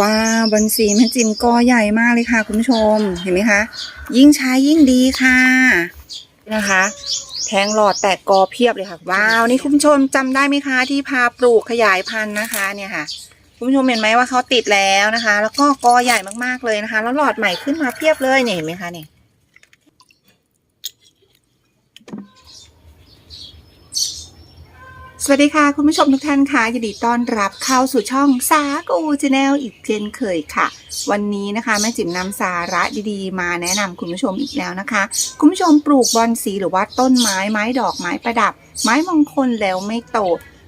ว้าวบอนสีแม่จิมกอใหญ่มากเลยค่ะ คุณผู้ชมเห็นไหมคะ ยิ่งใช้ยิ่งดีค่ะนะคะ แทงหลอดแตกกอเพียบเลยค่ะ ว้าวนี่คุณผู้ชมจำได้ไหมคะที่พาปลูกขยายพันธุ์นะคะเนี่ยค่ะ คุณผู้ชมเห็นไหมว่าเขาติดแล้วนะคะ แล้วก็กอใหญ่มากๆเลยนะคะ แล้วหลอดใหม่ขึ้นมาเพียบเลยเนี่ยเห็นไหมคะเนี่ย สวัสดีค่ะ คุณผู้ชมทุกท่านค่ะยินดีต้อนรับเข้าสู่ช่องสากูชาแนลอีกเช่นเคยค่ะ วันนี้นะคะแม่จิ๋มนำสาระดีๆ มาแนะนำคุณผู้ชมอีกแล้วนะคะ คุณผู้ชมปลูกบอนสีหรือว่าต้นไม้ไม้ดอกไม้ประดับ ไม้มงคลแล้วไม่โต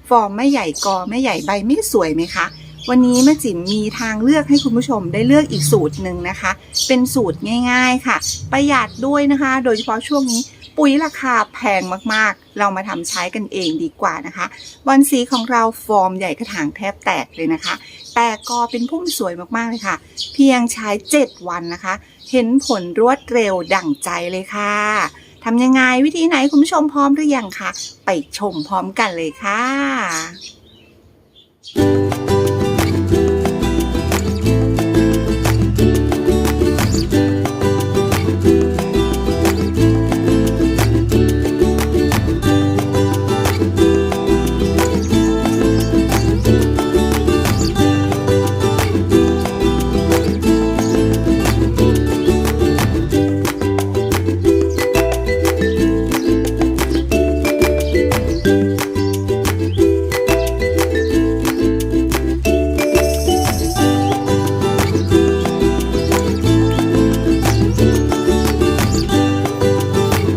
ฟอร์มไม่ใหญ่กอไม่ใหญ่ใบไม่สวยไหมคะวันนี้แม่จิ๋มมีทางเลือกให้คุณผู้ชมได้เลือกอีกสูตรหนึ่งนะคะ เป็นสูตรง่าย ๆค่ะ ประหยัดด้วยนะคะ โดยเฉพาะช่วงนี้ปุ๋ยราคาแพงมากๆ เรามาทำใช้กันเองดีกว่านะคะ บอนสีของเราฟอร์มใหญ่กระถางแทบแตกเลยนะคะ แต่กอเป็นพุ่มสวยมากๆเลยค่ะ เพียงใช้ 7 วันนะคะ เห็นผลรวดเร็วดั่งใจเลยค่ะทำยังไงวิธีไหนคุณผู้ชมพร้อมหรือยังคะไปชมพร้อมกันเลยค่ะ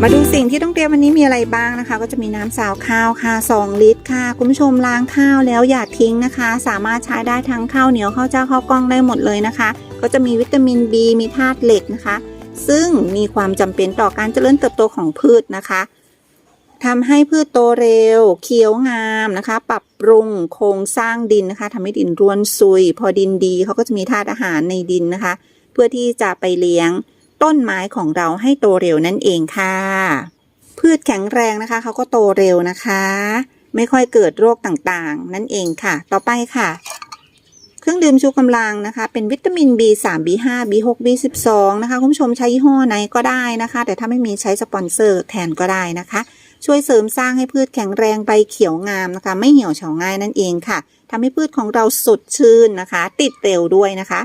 มาดูสิ่งที่ต้องเตรียมวันนี้มีอะไรบ้างนะคะ ก็จะมีน้ำสาวข้าวค่ะ 2 ลิตรค่ะ คุณผู้ชมล้างข้าวแล้วอย่าทิ้งนะคะ สามารถใช้ได้ทั้งข้าวเหนียวข้าวเจ้าข้าวกล้องได้หมดเลยนะคะ ก็จะมีวิตามิน B มีธาตุเหล็กนะคะ ซึ่งมีความจำเป็นต่อการเจริญเติบโตของพืชนะคะทำให้พืชโตเร็ว เขียวงามนะคะ ปรับปรุงโครงสร้างดินนะคะทำให้ดินร่วนซุย พอดินดีเขาก็จะมีธาตุอาหารในดินนะคะ เพื่อที่จะไปเลี้ยง ต้นไม้ของเราให้โตเร็วนั่นเองค่ะ พืชแข็งแรงนะคะเขาก็โตเร็วนะคะ ไม่ค่อยเกิดโรคต่างๆ นั่นเองค่ะ ต่อไปค่ะ เครื่องดื่มชูกำลังนะคะ เป็นวิตามิน B3 B5 B6 B12 นะคะ คุณผู้ชมใช้ยี่ห้อไหนก็ได้นะคะ แต่ถ้าไม่มีใช้สปอนเซอร์แทนก็ได้นะคะ ช่วยเสริมสร้างให้พืชแข็งแรงใบเขียวงามนะคะ ไม่เหี่ยวเฉาง่ายนั่นเองค่ะทำให้พืชของเราสดชื่นนะคะ ติดเร็วด้วยนะคะ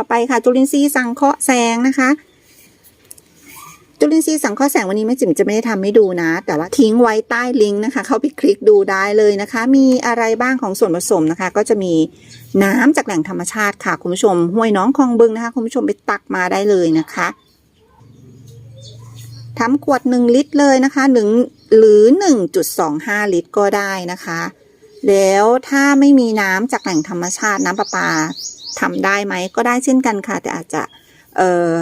ต่อไปค่ะ จุลินทรีย์สังเคราะห์แสงนะคะ จุลินทรีย์สังเคราะห์แสงวันนี้แม่จิ๋มจะไม่ได้ทำให้ดูนะ แต่ว่าทิ้งไว้ใต้ลิงก์นะคะ เข้าไปคลิกดูได้เลยนะคะ มีอะไรบ้างของส่วนผสมนะคะ ก็จะมีน้ำจากแหล่งธรรมชาติค่ะ คุณผู้ชมห้วยน้องคลองบึงนะคะคุณผู้ชมไปตักมาได้เลยนะคะทำขวดหนึ่งลิตรเลยนะคะหนึ่งหรือ 1.25 ลิตรก็ได้นะคะ แล้วถ้าไม่มีน้ำจากแหล่งธรรมชาติน้ำประปา ทำได้ไหมก็ได้เช่นกันค่ะ แต่อาจจะเอ่อ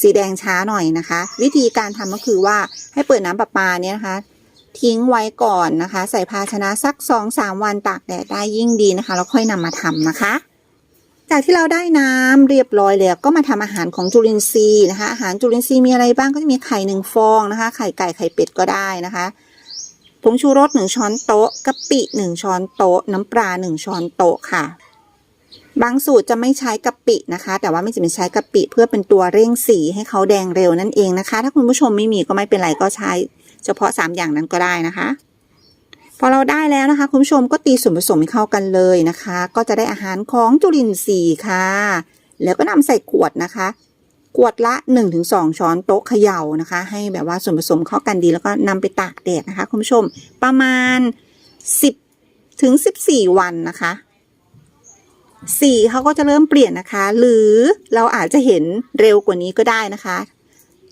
สีแดงช้าหน่อยนะคะ วิธีการทำก็คือว่าให้เปิดน้ำประปาเนี่ยนะคะ ทิ้งไว้ก่อนนะคะ ใส่ภาชนะสัก2-3วันตากแดดได้ยิ่งดีนะคะแล้วค่อยนำมาทำนะคะ จากที่เราได้น้ำเรียบร้อยแล้วก็มาทำอาหารของจุลินทรีย์นะคะ อาหารจุลินทรีย์มีอะไรบ้างก็จะมีไข่หนึ่งฟองนะคะ ไข่ไก่ไข่เป็ดก็ได้นะคะผงชูรสหนึ่งช้อนโต๊ะกะปิหนึ่งช้อนโต๊ะ น้ำปลาหนึ่งช้อนโต๊ะค่ะ บางสูตรจะไม่ใช้กะปินะคะ แต่ว่าไม่จะเป็นใช้กะปิเพื่อเป็นตัวเร่งสีให้เขาแดงเร็วนั่นเองนะคะ ถ้าคุณผู้ชมไม่มีก็ไม่เป็นไรก็ใช้ เฉพาะ 3 อย่างนั้นก็ได้นะคะ พอเราได้แล้วนะคะ คุณผู้ชมก็ตีส่วนผสมให้เข้ากันเลยนะคะ ก็จะได้อาหารของจุลินทรีย์ค่ะ แล้วก็นำใส่ขวดนะคะขวดละ 1-2 ช้อนโต๊ะเขย่านะคะ ให้แบบว่าส่วนผสมเข้ากันดีแล้วก็นำไปตากแดดนะคะ คุณผู้ชมประมาณ 10ถึง14 วันนะคะ สีเขาก็จะเริ่มเปลี่ยนนะคะ หรือเราอาจจะเห็นเร็วกว่านี้ก็ได้นะคะ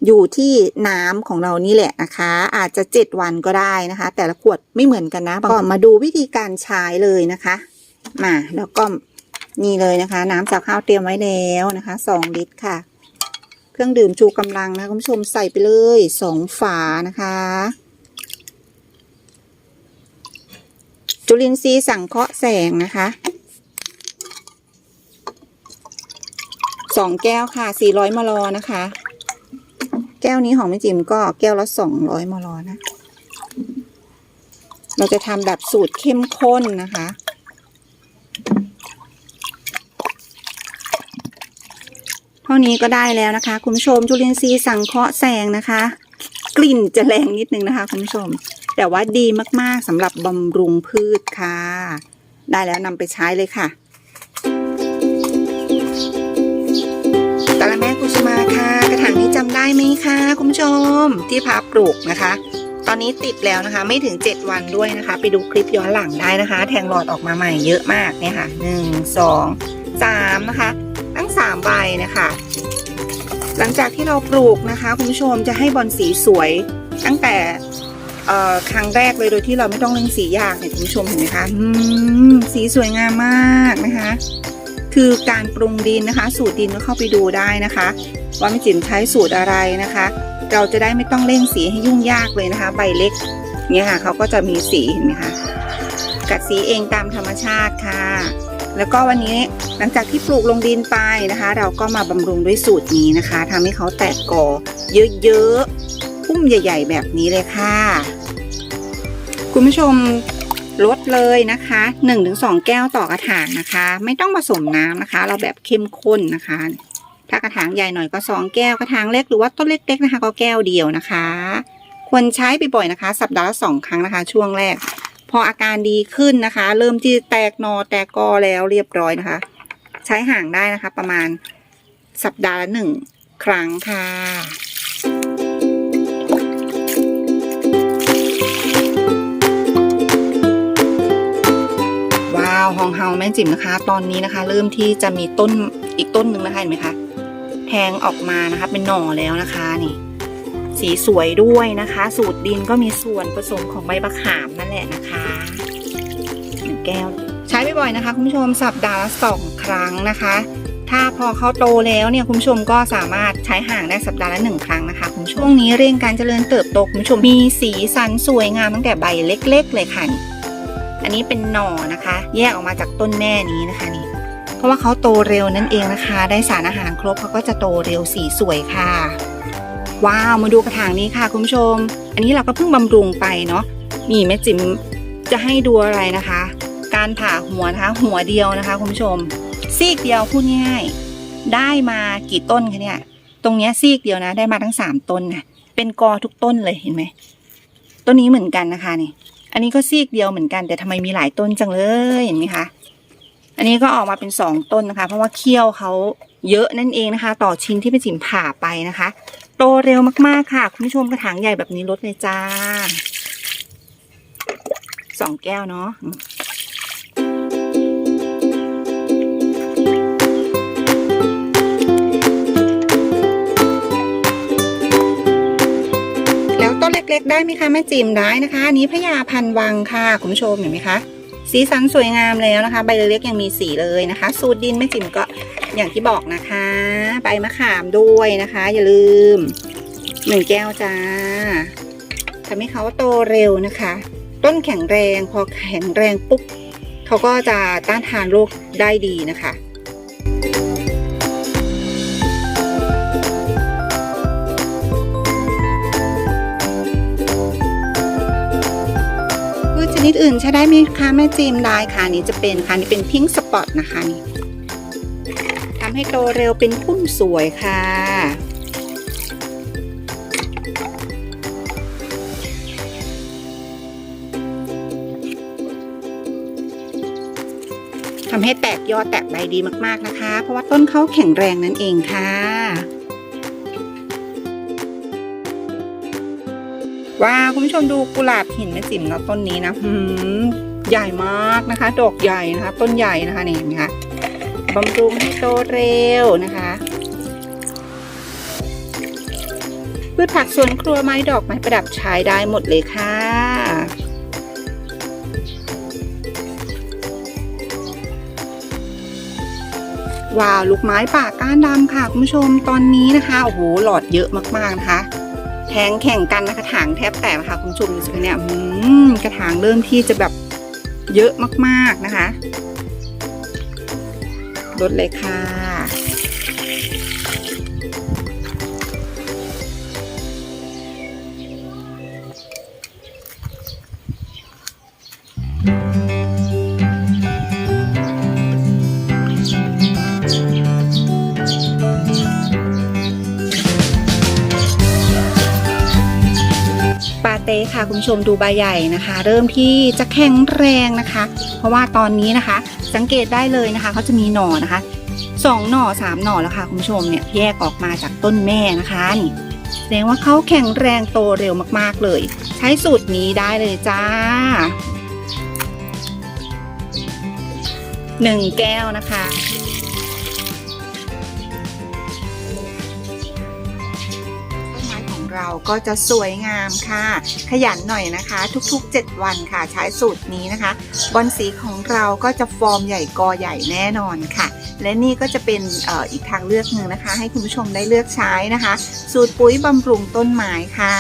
อยู่ที่น้ำของเรานี่แหละนะคะ อาจจะ 7 วันก็ได้นะคะ แต่ละขวดไม่เหมือนกันนะก็มาดูวิธีการใช้เลยนะคะ มาแล้วก็นี่เลยนะคะ น้ำจากข้าวเตรียมไว้แล้วนะคะ 2 ลิตรค่ะ เครื่องดื่มชูกำลังนะคุณผู้ชมใส่ไปเลยสองฝานะคะจุลินทรีย์สังเคราะห์แสงนะคะ สองแก้วค่ะสี่ร้อยมลนะคะ แก้วนี้ของแม่จิมก็แก้วละสองร้อยมลนะ เราจะทำแบบสูตรเข้มข้นนะคะท่านี้ก็ได้แล้วนะคะ คุณผู้ชมจุลินทรีย์สังเคราะห์แสงนะคะ กลิ่นจะแรงนิดนึงนะคะ คุณผู้ชม แต่ว่าดีมากๆสำหรับบำรุงพืชค่ะ ได้แล้วนำไปใช้เลยค่ะ ค่ะกระถางนี้จำได้ไหมคะคุณผู้ชมที่พาปลูกนะคะ ตอนนี้ติดแล้วนะคะ ไม่ถึง 7 วันด้วยนะคะ ไปดูคลิปย้อนหลังได้นะคะ แทงหลอดออกมาใหม่เยอะมากเนี่ยค่ะหนึ่งสองสามนะคะ ทั้งสามใบนะคะ หลังจากที่เราปลูกนะคะคุณผู้ชมจะให้บอลสีสวยตั้งแต่ครั้งแรกเลยโดยที่เราไม่ต้องเล่งสียากเนี่ยคุณผู้ชมเห็นไหมคะมสีสวยงามมากนะคะ คือการปรุงดินนะคะ สูตรดินก็เข้าไปดูได้นะคะ ว่าม่จิ๋มใช้สูตรอะไรนะคะ เราจะได้ไม่ต้องเร่งสีให้ยุ่งยากเลยนะคะ ใบเล็กเนี่ยค่ะเขาก็จะมีสีเห็นไหมคะกัดสีเองตามธรรมชาติค่ะ แล้วก็วันนี้หลังจากที่ปลูกลงดินไปนะคะ เราก็มาบำรุงด้วยสูตรนี้นะคะทำให้เขาแตกกอเยอะๆพุ่มใหญ่ ๆ แบบนี้เลยค่ะ คุณผู้ชม ลดเลยนะคะ1-2 แก้วต่อกระถางนะคะ ไม่ต้องผสมน้ำนะคะ เราแบบเข้มข้นนะคะ ถ้ากระถางใหญ่หน่อยก็สองแก้วกระถางเล็กหรือว่าต้นเล็กๆนะคะ ก็แก้วเดียวนะคะ ควรใช้บ่อยๆนะคะ สัปดาห์ละสองครั้งนะคะ ช่วงแรก พออาการดีขึ้นนะคะ เริ่มที่แตกนอแตกกอแล้วเรียบร้อยนะคะ ใช้ห่างได้นะคะ ประมาณสัปดาห์ละหนึ่งครั้งค่ะาวฮองเฮาแม่จิ๋มนะคะ ตอนนี้นะคะ เริ่มที่จะมีต้นอีกต้นหนึ่งนะคะเห็นไหมคะแทงออกมานะคะ เป็นหน่อแล้วนะคะนี่ สีสวยด้วยนะคะ สูตรดินก็มีส่วนผสมของใบมะขามนั่นแหละนะคะหนึ่งแก้ว ใช้บ่อยๆนะคะ คุณผู้ชมสัปดาห์ละสองครั้งนะคะ ถ้าพอเขาโตแล้วเนี่ยคุณผู้ชมก็สามารถใช้ห่างได้สัปดาห์ละหนึ่งครั้งนะคะคุณผู้ชมช่วงนี้เร่งการเจริญเติบโตคุณผู้ชมมีสีสันสวยงามตั้งแต่ใบเล็ก ๆ เลยค่ะ อันนี้เป็นหน่อนะคะ แยกออกมาจากต้นแม่นี้นะคะนี่เพราะว่าเขาโตเร็วนั่นเองนะคะ ได้สารอาหารครบเขาก็จะโตเร็วสีสวยค่ะ ว้าวมาดูกระถางนี้ค่ะคุณผู้ชม อันนี้เราก็เพิ่งบำรุงไปเนาะนี่แม่จิ๋มจะให้ดูอะไรนะคะ การผ่าหัวนะคะหัวเดียวนะคะคุณผู้ชม ซีกเดียวพูดง่ายได้มากี่ต้นคะเนี่ย ตรงเนี้ยซีกเดียวนะ ได้มาทั้งสามต้นนะเป็นกอทุกต้นเลยเห็นไหม ต้นนี้เหมือนกันนะคะนี่ อันนี้ก็ซีกเดียวเหมือนกันแต่ทำไมมีหลายต้นจังเลยเห็นไหมคะ อันนี้ก็ออกมาเป็นสองต้นนะคะ เพราะว่าเขี้ยวเขาเยอะนั่นเองนะคะ ต่อชิ้นที่เป็นจิ๋มผ่าไปนะคะ โตเร็วมากๆค่ะ คุณผู้ชมกระถางใหญ่แบบนี้ลดเลยจ้าสองแก้วเนาะ เล็ก ๆ ได้ไหมคะแม่จิมได้นะคะอันนี้พญาพันวังค่ะคุณผู้ชมเห็นไหมคะสีสันสวยงามแล้วนะคะ ใบเล็กๆยังมีสีเลยนะคะ สูตรดินแม่จิมก็อย่างที่บอกนะคะ ใบมะขามด้วยนะคะ อย่าลืมหนึ่งแก้วจ้าทำให้เขาโตเร็วนะคะ ต้นแข็งแรงพอแข็งแรงปุ๊บเขาก็จะต้านทานโรคได้ดีนะคะ นิดอื่นใช้ได้ไหมคะแม่จิมได้ค่ะนี่จะเป็นค่ะนี่เป็นพิงค์สปอตนะคะนี่ทำให้โตเร็วเป็นพุ่มสวยค่ะทำให้แตกยอดแตกใบดีมากๆนะคะ เพราะว่าต้นเขาแข็งแรงนั่นเองค่ะ ว้าคุณผู้ชมดูกุหลาบหินแม่จิ๋มนะต้นนี้นะหืมใหญ่มากนะคะ ดอกใหญ่นะคะ ต้นใหญ่นะคะนี่เห็นไหมคะบำรุงให้โตเร็วนะคะพืชผักสวนครัวไม้ดอกไม้ประดับใช้ได้หมดเลยค่ะ ว้าวลูกไม้ป่าก้านดำค่ะ คุณผู้ชมตอนนี้นะคะโอ้โหหลอดเยอะมากๆนะคะ แทงแข่งกันนะกระถางแทบแตกนะคะคุณผู้ชมดูสิคะเนี่ยอืมกระถางเริ่มที่จะแบบเยอะมากๆนะคะลดเลยค่ะว ค่ะคุณผู้ชมดูใบใหญ่นะคะ เริ่มที่จะแข็งแรงนะคะ เพราะว่าตอนนี้นะคะ สังเกตได้เลยนะคะเขาจะมีหน่อนะคะสองหน่อสามหน่อแล้วค่ะคุณผู้ชมเนี่ยแยกออกมาจากต้นแม่นะคะนี่แสดงว่าเขาแข็งแรงโตเร็วมากๆเลย ใช้สูตรนี้ได้เลยจ้าหนึ่งแก้วนะคะ เราก็จะสวยงามค่ะ ขยันหน่อยนะคะ ทุกๆ 7 วันค่ะ ใช้สูตรนี้นะคะ บอนสีของเราก็จะฟอร์มใหญ่กอใหญ่แน่นอนค่ะ และนี่ก็จะเป็นอออีกทางเลือกหนึ่งนะคะ ให้คุณผู้ชมได้เลือกใช้นะคะ สูตรปุ๋ยบำรุงต้นไม้ค่ะ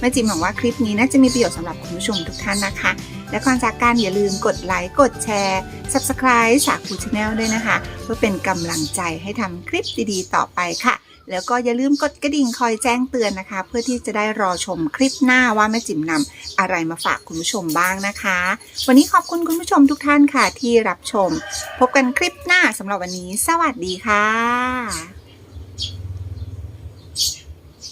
แม่จิมหวังว่าคลิปนี้น่าจะมีประโยชน์สำหรับคุณผู้ชมทุกท่านนะคะ และก่อนจากกันอย่าลืมกดไลค์ กดแชร์ Subscribe สาคูชาแนลด้วยนะคะ เพื่อเป็นกำลังใจให้ทำคลิปดีๆ ต่อไปค่ะ แล้วก็อย่าลืมกดกระดิ่งคอยแจ้งเตือนนะคะ เพื่อที่จะได้รอชมคลิปหน้าว่าแม่จิ๋มนำอะไรมาฝากคุณผู้ชมบ้างนะคะ วันนี้ขอบคุณคุณผู้ชมทุกท่านค่ะที่รับชม พบกันคลิปหน้าสำหรับวันนี้ สวัสดีค่ะ